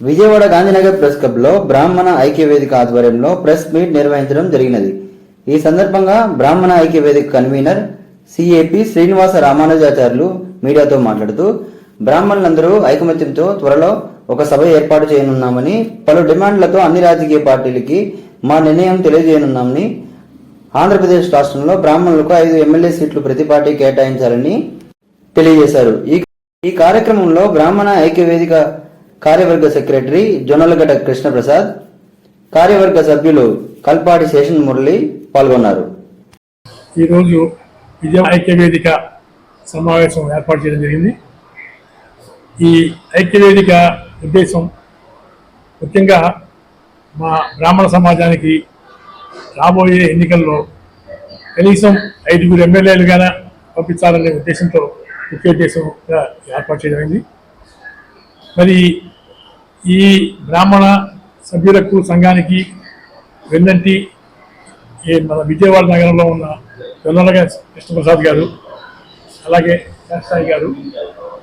Vijayawada Gandhinagar press క్లబ్లో బ్రాహ్మణ ఐక్య వేదిక ఆధ్వర్యంలో ప్రెస్ మీట్ నిర్వహించడం జరిగినది. ఈ సందర్భంగా బ్రాహ్మణ ఐక్య వేదిక కన్వీనర్ సిఏపి శ్రీనివాస రామానుజాచార్యులు మీడియాతో మాట్లాడుతూ బ్రాహ్మణులందరూ ఐకమత్యంతో త్వరలో ఒక సభ ఏర్పాటు చేయనున్నామని పలు డిమాండ్లతో అన్ని రాజకీయ పార్టీలకి మా నిర్ణయం తెలియజేయనున్నామని ఆంధ్రప్రదేశ్ రాష్ట్రంలో బ్రాహ్మణులకు ఐదు ఎమ్మెల్యే సీట్లు ప్రతి పార్టీ కేటాయించాలని తెలియజేశారు. ఈ ఈ కార్యక్రమంలో బ్రాహ్మణ ఐక్య వేదిక కార్యవర్గ సెక్రటరీ జొన్నలగడ్డ కృష్ణప్రసాద్ కార్యవర్గ సభ్యులు కల్పాటి శేషన్ మురళి పాల్గొన్నారు. ఈరోజు విజయ ఐక్యవేదిక సమావేశం ఏర్పాటు చేయడం జరిగింది. ఈ ఐక్యవేదిక ఉద్దేశం ముఖ్యంగా మా బ్రాహ్మణ సమాజానికి రాబోయే ఎన్నికల్లో కనీసం ఐదుగురు ఎమ్మెల్యేలుగానే పంపించాలనే ఉద్దేశంతో ముఖ్య ఉద్దేశంగా ఏర్పాటు చేయడమైంది మరి ఈ బ్రాహ్మణ సభ్యులకు సంఘానికి వెన్నంటి మన విజయవాడ నగరంలో ఉన్న వెల్లలగా కృష్ణప్రసాద్ గారు అలాగే శాస్త్రాయి గారు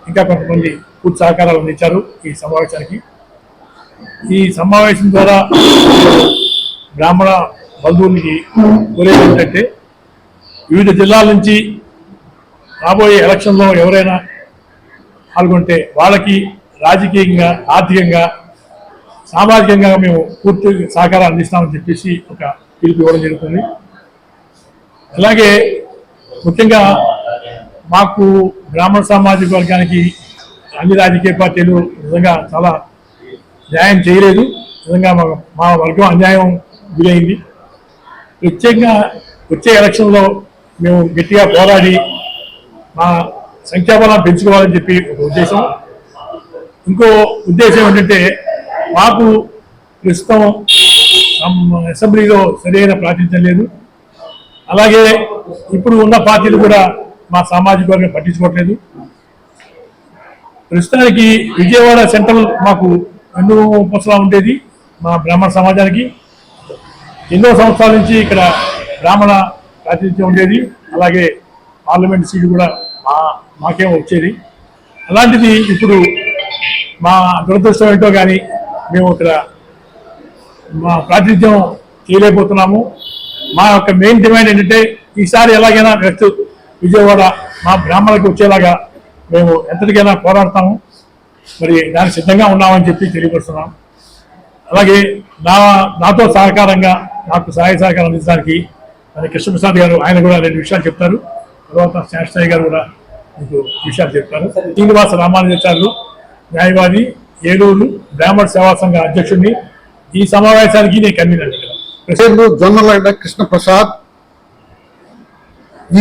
ఇంకా కొంతమంది పూర్తి సహకారాలు అందించారు ఈ సమావేశానికి. ఈ సమావేశం ద్వారా బ్రాహ్మణ బంధువులకి కోరేది ఏంటంటే వివిధ జిల్లాల నుంచి రాబోయే ఎలక్షన్లో ఎవరైనా పాల్గొంటే వాళ్ళకి రాజకీయంగా ఆర్థికంగా సామాజికంగా మేము పూర్తి సహకారం అందిస్తామని చెప్పేసి ఒక పిలుపు ఇవ్వడం జరుగుతుంది. అలాగే ముఖ్యంగా మాకు బ్రాహ్మణ సామాజిక వర్గానికి అన్ని రాజకీయ పార్టీలు నిజంగా చాలా న్యాయం చేయలేదు. నిజంగా మా మా వర్గం అన్యాయం గురైంది. ప్రత్యేకంగా వచ్చే ఎలక్షన్లో మేము గట్టిగా పోరాడి మా సంఖ్యాబలం పెంచుకోవాలని చెప్పి ఒక ఉద్దేశం. ఇంకో ఉద్దేశం ఏంటంటే మాకు ప్రస్తుతం అసెంబ్లీలో సరైన ప్రాతినిధ్యం లేదు. అలాగే ఇప్పుడు ఉన్న పార్టీలు కూడా మా సామాజిక వర్గం పట్టించుకోవట్లేదు. ప్రస్తుతానికి విజయవాడ సెంట్రల్ మాకు ఎన్నో ఉపసలా ఉండేది మా బ్రాహ్మణ సమాజానికి. ఎన్నో సంవత్సరాల నుంచి ఇక్కడ బ్రాహ్మణ ప్రాతినిధ్యం ఉండేది అలాగే పార్లమెంట్ సీటు కూడా మా మాకేం వచ్చేది. అలాంటిది ఇప్పుడు మా దురదృష్టం ఏంటో కానీ మేము ఇక్కడ మా ప్రాతినిధ్యం చేయలేకపోతున్నాము. మా యొక్క మెయిన్ డిమాండ్ ఏంటంటే ఈసారి ఎలాగైనా నెక్స్ట్ విజయవాడ మా బ్రాహ్మణులకు వచ్చేలాగా మేము ఎంతటికైనా పోరాడతాము. మరి దానికి సిద్ధంగా ఉన్నామని చెప్పి తెలియపరుస్తున్నాం. అలాగే నా నాతో సహకారంగా నాకు సహాయ సహకారం అందించడానికి మరి కృష్ణప్రసాద్ గారు ఆయన కూడా రెండు విషయాలు చెప్తారు. తర్వాత శాస్త్రయ్య గారు కూడా మీకు విషయాలు చెప్తారు. శ్రీనివాస రామానుజాచార్యులు న్యాయవాది ఏలూరు బ్రాహ్మణ సేవా సంఘ అధ్యక్షుడిని ఈ సమావేశానికి నేను కన్వీనర్ ఇక్కడ. పేరు జొన్నలగడ్డ కృష్ణప్రసాద్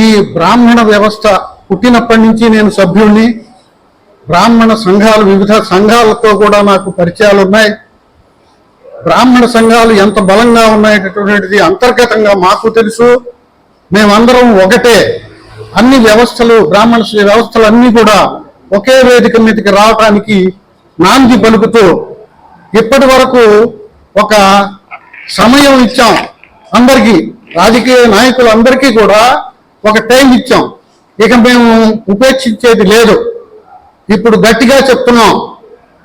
ఈ బ్రాహ్మణ వ్యవస్థ పుట్టినప్పటి నుంచి నేను సభ్యుణ్ణి. బ్రాహ్మణ సంఘాలు వివిధ సంఘాలతో కూడా నాకు పరిచయాలు ఉన్నాయి. బ్రాహ్మణ సంఘాలు ఎంత బలంగా ఉన్నాయనేటువంటిది అంతర్గతంగా మాకు తెలుసు. మేమందరం ఒకటే. అన్ని వ్యవస్థలు బ్రాహ్మణ వ్యవస్థలు అన్నీ కూడా ఒకే వేదిక మీదకి రావటానికి నాంది పలుకుతూ ఇప్పటి వరకు ఒక సమయం ఇచ్చాం. అందరికీ రాజకీయ నాయకులందరికీ కూడా ఒక టైం ఇచ్చాం. ఇక మేము ఉపేక్షించేది లేదు. ఇప్పుడు గట్టిగా చెప్తున్నాం.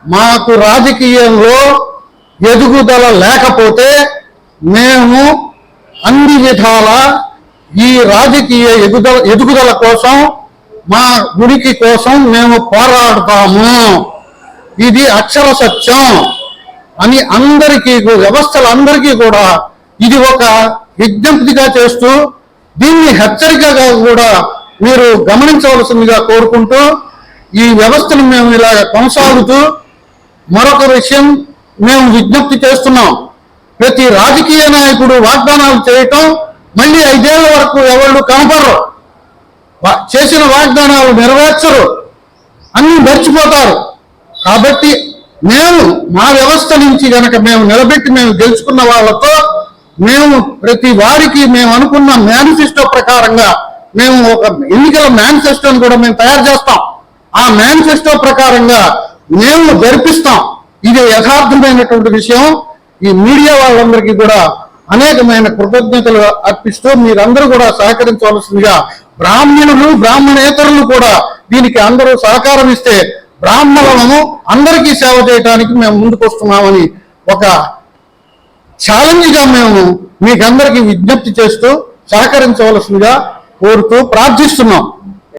మాకు రాజకీయంలో ఎదుగుదల లేకపోతే మేము అన్ని విధాల ఈ రాజకీయ ఎదుగుదల ఎదుగుదల కోసం మా గుడికి కోసం మేము పోరాడతాము. ఇది అక్షర సత్యం అని అందరికీ వ్యవస్థలందరికీ కూడా ఇది ఒక విజ్ఞప్తిగా చేస్తూ దీన్ని హెచ్చరికగా కూడా మీరు గమనించవలసిందిగా కోరుకుంటూ ఈ వ్యవస్థను మేము ఇలా కొనసాగుతూ మరొక విషయం మేము విజ్ఞప్తి చేస్తున్నాం. ప్రతి రాజకీయ నాయకుడు వాగ్దానాలు చేయటం మళ్ళీ ఐదేళ్ళ వరకు ఎవరు కనపడరు. చేసిన వాగ్దానాలు నెరవేర్చరు. అన్ని మర్చిపోతారు. కాబట్టి మేము మా వ్యవస్థ నుంచి గనక మేము నిలబెట్టి మేము గెలుచుకున్న వాళ్ళతో మేము ప్రతి వారికి మేము అనుకున్న మేనిఫెస్టో ప్రకారంగా మేము ఒక ఎన్నికల మేనిఫెస్టోని కూడా మేము తయారు చేస్తాం. ఆ మేనిఫెస్టో ప్రకారంగా మేము జరిపిస్తాం. ఇది యథార్థమైనటువంటి విషయం. ఈ మీడియా వాళ్ళందరికీ కూడా అనేకమైన కృతజ్ఞతలు అర్పిస్తూ మీరందరూ కూడా సహకరించవలసిందిగా బ్రాహ్మణులు బ్రాహ్మణేతరులు కూడా దీనికి అందరూ సహకారం ఇస్తే బ్రాహ్మణులను అందరికీ సేవ చేయడానికి మేము ముందుకొస్తున్నామని ఒక ఛాలెంజ్గా మేము మీకందరికీ విజ్ఞప్తి చేస్తూ సహకరించవలసిందిగా కోరుతూ ప్రార్థిస్తున్నాం.